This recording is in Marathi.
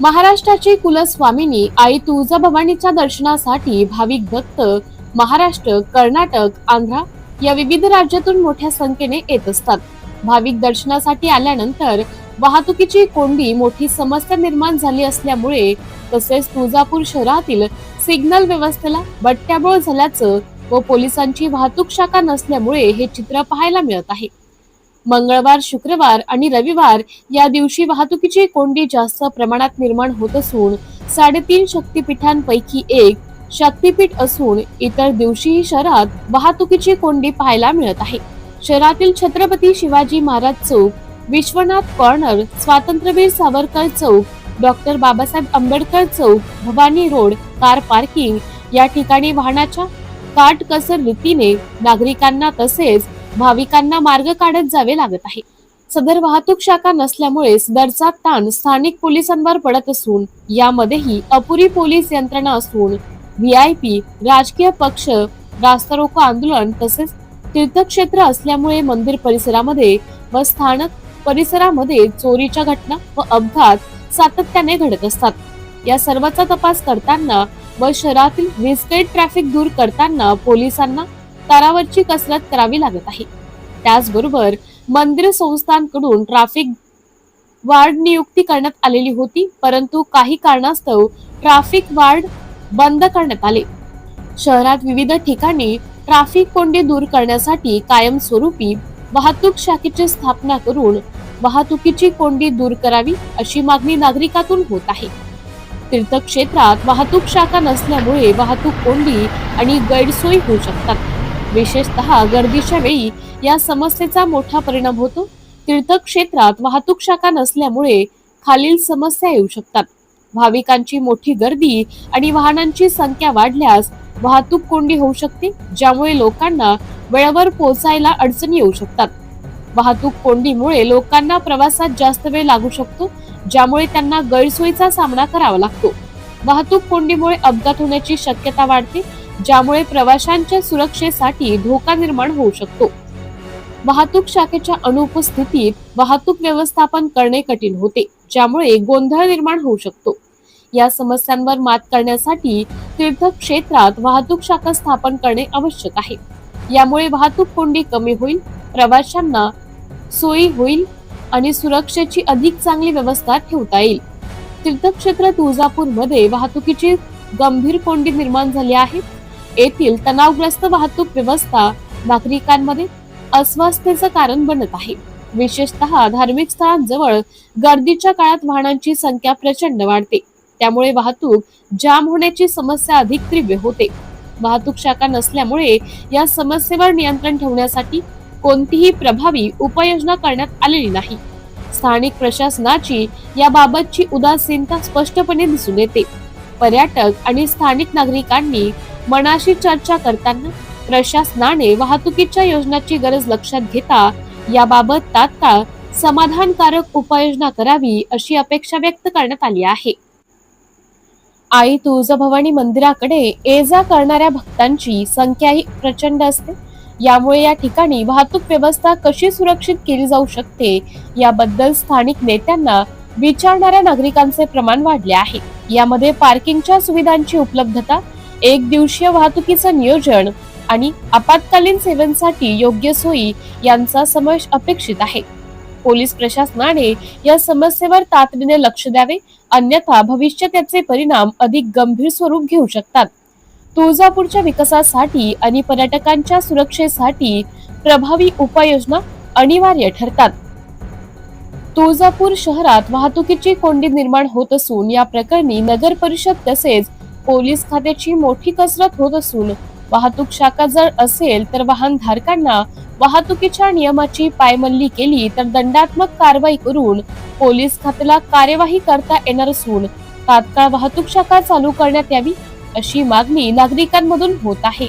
महाराष्ट्राची कुलस्वामिनी आई तुळजाभवानीच्या दर्शनासाठी भाविक भक्त महाराष्ट्र कर्नाटक आंध्रा या विविध राज्यातून मोठ्या संख्येने येत असतात. भाविक दर्शनासाठी आल्यानंतर वाहतुकीची कोंडी मोठी समस्या निर्माण झाली असल्यामुळे तसेच तुळजापूर शहरातील सिग्नल व्यवस्थेला बट्ट्याबोळ झाल्याचं व पोलिसांची वाहतूक शाखा नसल्यामुळे हे चित्र पाहायला मिळत आहे. मंगळवार शुक्रवार आणि रविवार या दिवशी वाहतुकीची कोंडी जास्त प्रमाणात निर्माण होत असून साडेतीन शक्तीपीठांपैकी एक शक्तीपीठ असून इतर दिवशीही शहरात वाहतुकीची कोंडी पाहायला मिळत आहे. शहरातील छत्रपती शिवाजी महाराज चौक विश्वनाथ कॉर्नर स्वातंत्र्यवीर सावरकर चौक डॉक्टर बाबासाहेब आंबेडकर चौक भवानी रोड कार पार्किंग या ठिकाणी वाहनाच्या काटकसर रीतीने नागरिकांना तसेच भाविकांना मार्ग काढत जावे लागत आहे. सदर वाहतूक शाखा नसल्यामुळे सदरचा ताण स्थानिक पोलिसांवर पडत असून यामध्येही अपुरी पोलीस यंत्रणा असून व्हीआयपी राजकीय पक्ष रास्ता रोको आंदोलन तसेच तीर्थक्षेत्र असल्यामुळे मंदिर परिसरामध्ये व स्थानक परिसरामध्ये चोरीच्या घटना व अपघात सातत्याने घडत असतात. या सर्वाचा तपास करताना व शहरातील विस्कळीत ट्रॅफिक दूर करताना पोलिसांना तारावरची कसरत करावी लागत आहे. त्याचबरोबर मंदिर संस्थांकडून ट्रॅफिक वार्ड नियुक्ती करण्यात आलेली होती परंतु काही कारणास्तव ट्रॅफिक वार्ड बंद करण्यात आले. शहरात विविध ठिकाणी ट्रॅफिक कोंडी दूर करण्यासाठी कायमस्वरूपी वाहतूक शाखेची स्थापना करून वाहतुकीची कोंडी दूर करावी अशी मागणी नागरिकातून होत आहे. तीर्थक्षेत्रात वाहतूक शाखा नसल्यामुळे वाहतूक कोंडी आणि गैरसोयी होऊ शकतात. विशेषतः गर्दीच्या वेळी या समस्येचा मोठा परिणाम होतो. तीर्थक्षेत्रात वाहतूक शाखा नसल्यामुळे खालील समस्या येऊ शकतात. भाविकांची मोठी गर्दी आणि वाहनांची संख्या वाढल्यास वाहतूक कोंडी होऊ शकते ज्यामुळे लोकांना वेळेवर पोहोचायला अडचणी येऊ शकतात. वाहतूक कोंडीमुळे लोकांना प्रवासात जास्त वेळ लागू शकतो ज्यामुळे त्यांना गैरसोयीचा सामना करावा लागतो. वाहतूक कोंडीमुळे अपघात होण्याची शक्यता वाढते ज्यामुळे प्रवाशांच्या सुरक्षेसाठी धोका निर्माण होऊ शकतो. वाहतूक शाखेच्या अनुपस्थितीत वाहतूक व्यवस्थापन करणे कठीण होते ज्यामुळे गोंधळ निर्माण होऊ शकतो. या समस्यांवर मात करण्यासाठी तीर्थक्षेत्रात वाहतूक शाखा स्थापन करणे आवश्यक आहे. यामुळे वाहतूक कोंडी कमी होईल प्रवाशांना सोयी होईल आणि सुरक्षेची अधिक चांगली व्यवस्था ठेवता येईल. तीर्थक्षेत्र तुळजापूरमध्ये वाहतुकीची गंभीर कोंडी निर्माण झाली आहे. येथील तणावग्रस्त वाहतूक व्यवस्था नागरिकांमध्ये अस्वस्थतेचं कारण बनत आहे. विशेषतः धार्मिक स्थळांजवळ गर्दीच्या काळात वाहनांची संख्या प्रचंड वाढते. त्यामुळे वाहतूक जाम होण्याची समस्या अधिक तीव्र होते. वाहतूक शाखा नसल्यामुळे या समस्येवर नियंत्रण ठेवण्यासाठी कोणतीही प्रभावी उपाययोजना करण्यात आलेली नाही. स्थानिक प्रशासनाची याबाबतची उदासीनता स्पष्टपणे दिसून येते. पर्यटक आणि स्थानिक नागरिकांनी मनाशी चर्चा करताना प्रशासनाने वाहतुकीच्या योजनाची गरज लक्षात घेता याबाबत तात्काळ समाधानकारक उपाययोजना करावी अशी अपेक्षा व्यक्त करण्यात आली आहे. आई तुळजाभवानी मंदिराकडे ये जा करणाऱ्या भक्तांची संख्याही प्रचंड असते. यामुळे या ठिकाणी वाहतूक व्यवस्था कशी सुरक्षित केली जाऊ शकते याबद्दल स्थानिक नेत्यांना विचारणाऱ्या नागरिकांचे प्रमाण वाढले आहे. यामध्ये पार्किंगच्या सुविधांची उपलब्धता एक दिवसीय वाहतुकीचं नियोजन आणि आपत्कालीन सेवांसाठी योग्य सोयी यांचा समावेश अपेक्षित आहे. पोलीस प्रशासनाने या समस्येवर तातडीने लक्ष द्यावे अन्यथा भविष्यात याचे परिणाम अधिक गंभीर स्वरूप घेऊ शकतात. तुळजापूरच्या विकासासाठी आणि पर्यटकांच्या सुरक्षेसाठी प्रभावी उपाययोजना अनिवार्य ठरतात. तुळजापूर शहरात वाहतुकीची कोंडी निर्माण होत असून या प्रकरणी नगर परिषद तसेच पोलीस खात्याची मोठी कसरत होत असून वाहतूक शाखा जर असेल तर वाहन धारकांना वाहतुकीच्या नियमाची पायमल्ली केली तर दंडात्मक कारवाई करून पोलीस खात्याला कार्यवाही करता येणार असून तात्काळ वाहतूक शाखा चालू करण्यात यावी अशी मागणी नागरिकांमधून होत आहे.